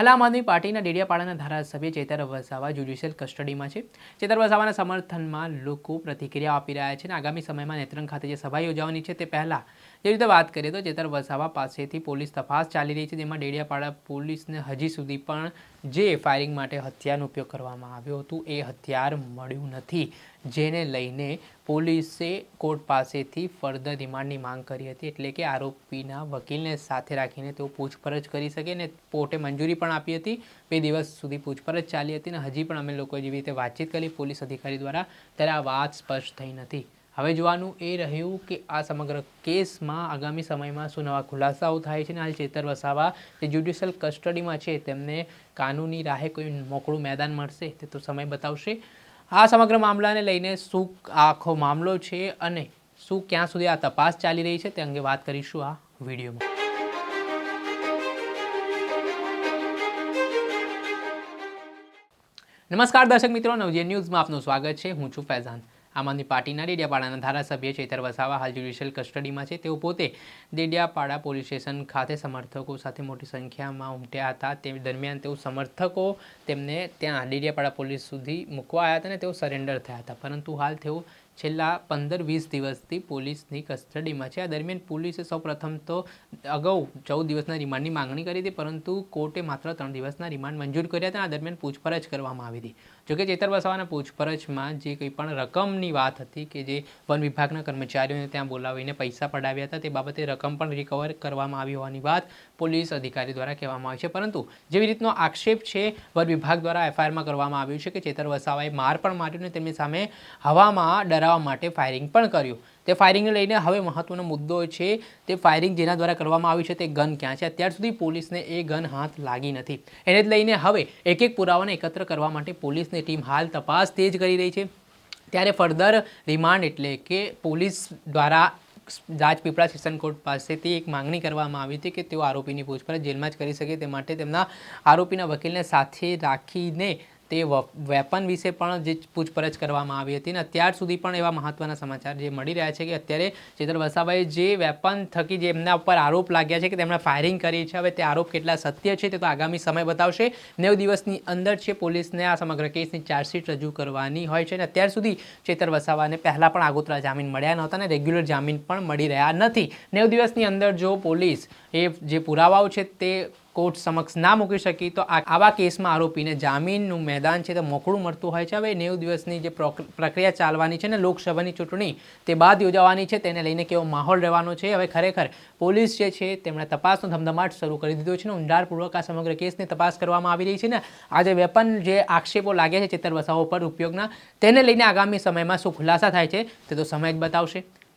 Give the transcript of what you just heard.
હાલ આમ આદમી પાર્ટીના ડેડિયાપાડાના ધારાસભ્ય ચેતર વસાવા જ્યુડિશિયલ કસ્ટડીમાં છે. ચેતર વસાવાના સમર્થનમાં લોકો પ્રતિક્રિયા આપી રહ્યા છે અને આગામી સમયમાં નેત્રંગ ખાતે જે સભા યોજાવાની છે તે પહેલાં જે રીતે વાત કરીએ તો ચેતર વસાવા પાસેથી પોલીસ તપાસ ચાલી રહી છે. જેમાં ડેડિયાપાડા પોલીસને હજી સુધી પણ જે ફાયરિંગ માટે હથિયારનો ઉપયોગ કરવામાં આવ્યો હતું, એ હથિયાર મળ્યું નથી. જેને લઈને પોલીસે કોર્ટ પાસેથી ફર્ધર રિમાન્ડની માંગ કરી હતી, એટલે કે આરોપીના વકીલને સાથે રાખીને તેઓ પૂછપરછ કરી શકે ને કોર્ટે મંજૂરી પણ આપી હતી. બે દિવસ સુધી પૂછપરછ ચાલી હતી અને હજી પણ અમે લોકો જેવી રીતે વાતચીત કરી, પોલીસ અધિકારી દ્વારા ત્યારે આ વાત સ્પષ્ટ થઈ નથી. હવે જોવાનું એ રહ્યું કે આ સમગ્ર કેસમાં આગામી સમયમાં શું નવા ખુલાસાઓ થાય છે ને હાલ ચેતર વસાવા જે જ્યુડિશિયલ કસ્ટડીમાં છે તેમને કાનૂની રાહે કોઈ મોકળું મેદાન મળશે તે તો સમય બતાવશે. આ સમગ્ર મામલાને લઈને શું આખો મામલો છે અને શું ક્યાં સુધી આ તપાસ ચાલી રહી છે તે અંગે વાત કરીશું આ વિડીયોમાં. નમસ્કાર દર્શક મિત્રો નવજે ન્યૂઝમાં આપનું સ્વાગત છે. હું છું ફૈઝાન. આમ આદમી પાર્ટીના ડેડિયાપાડાના ધારાસભ્ય ચેતર વસાવા હાલ જ્યુડિશિયલ કસ્ટડીમાં છે. તેઓ પોતે ડેડિયાપાડા પોલીસ સ્ટેશન ખાતે સમર્થકો સાથે મોટી સંખ્યામાં ઉમટ્યા હતા. તે દરમિયાન તેઓ સમર્થકો તેમને ત્યાં ડેડિયાપાડા પોલીસ સુધી મૂકવા આવ્યા હતા અને તેઓ સરેન્ડર થયા હતા. પરંતુ હાલ તેઓ છેલ્લા પંદર વીસ દિવસથી પોલીસની કસ્ટડીમાં છે. આ દરમિયાન પોલીસે સૌપ્રથમ તો અગાઉ ચૌદ દિવસના રિમાન્ડની માંગણી કરી હતી, પરંતુ કોર્ટે માત્ર ત્રણ દિવસના રિમાન્ડ મંજૂર કર્યા હતા આ દરમિયાન પૂછપરછ કરવામાં આવી હતી. જોકે ચેતર વસાવાના પૂછપરછમાં જે કંઈ પણ રકમની વાત હતી કે જે વન વિભાગના કર્મચારીઓને ત્યાં બોલાવીને પૈસા પડાવ્યા હતા, તે બાબતે રકમ પણ રિકવર કરવામાં આવી હોવાની વાત પોલીસ અધિકારી દ્વારા કહેવામાં આવી છે. પરંતુ જેવી રીતનો આક્ષેપ છે, વન વિભાગ દ્વારા એફઆઈઆરમાં કરવામાં આવ્યું છે કે ચેતર વસાવાએ માર પણ માર્યો અને તેમની સામે હવામાં ડરાવવા માટે ફાયરિંગ પણ કર્યું. તે ફાયરિંગને લઈને હવે મહત્વનો મુદ્દો છે, તે ફાયરિંગ જેના દ્વારા કરવામાં આવ્યું છે, તે ગન ક્યાં છે? અત્યાર સુધી પોલીસને એ ગન હાથ લાગી નથી. એને જ લઈને હવે એક એક પુરાવાને એકત્ર કરવા માટે પોલીસની ટીમ હાલ તપાસ તેજ કરી રહી છે. ત્યારે ફર્ધર રિમાન્ડ એટલે કે પોલીસ દ્વારા રાજપીપળા સેશન કોર્ટ પાસેથી એક માંગણી કરવામાં આવી હતી કે તેઓ આરોપીની પૂછપરછ જેલમાં જ કરી શકે તે માટે તેમના આરોપીના વકીલને સાથે રાખીને તે વેપન વિશે પણ જે પૂછપરછ કરવામાં આવી હતી અને અત્યાર સુધી પણ એવા મહત્વના સમાચાર જે મળી રહ્યા છે કે અત્યારે ચેતર વસાવાએ જે વેપન થકી જે એમના ઉપર આરોપ લાગ્યા છે કે તેમણે ફાયરિંગ કરી છે, હવે તે આરોપ કેટલા સત્ય છે તે તો આગામી સમય બતાવશે. નેવ દિવસની અંદર છે પોલીસને આ સમગ્ર કેસની ચાર્જશીટ રજૂ કરવાની હોય છે અને અત્યાર સુધી ચેતર વસાવાને પહેલાં પણ આગોતરા જામીન મળ્યા નહોતા અને રેગ્યુલર જામીન પણ મળી રહ્યા નથી. નેવ દિવસની અંદર જો પોલીસ એ જે પુરાવાઓ છે તે કોર્ટ સમક્ષ ના મૂકી શકી, તો આવા કેસમાં આરોપીને જામીનનું મેદાન છે તે મોકળું મળતું હોય છે. હવે નેવ દિવસની જે પ્રક્રિયા ચાલવાની છે ને લોકસભાની ચૂંટણી, તે બાદ યોજાવાની છે, તેને લઈને કેવો માહોલ રહેવાનો છે. હવે ખરેખર પોલીસ જે છે, તેમણે તપાસનો ધમધમાટ શરૂ કરી દીધો છે ને, ઊંડાણપૂર્વક આ સમગ્ર કેસની તપાસ કરવામાં આવી રહી છે ને, આજે વેપન જે આક્ષેપો લાગ્યા છે ચેતર વસાવો પર ઉપયોગના, તેને લઈને આગામી સમયમાં શું ખુલાસા થાય છે, તે તો સમય જ બતાવશે.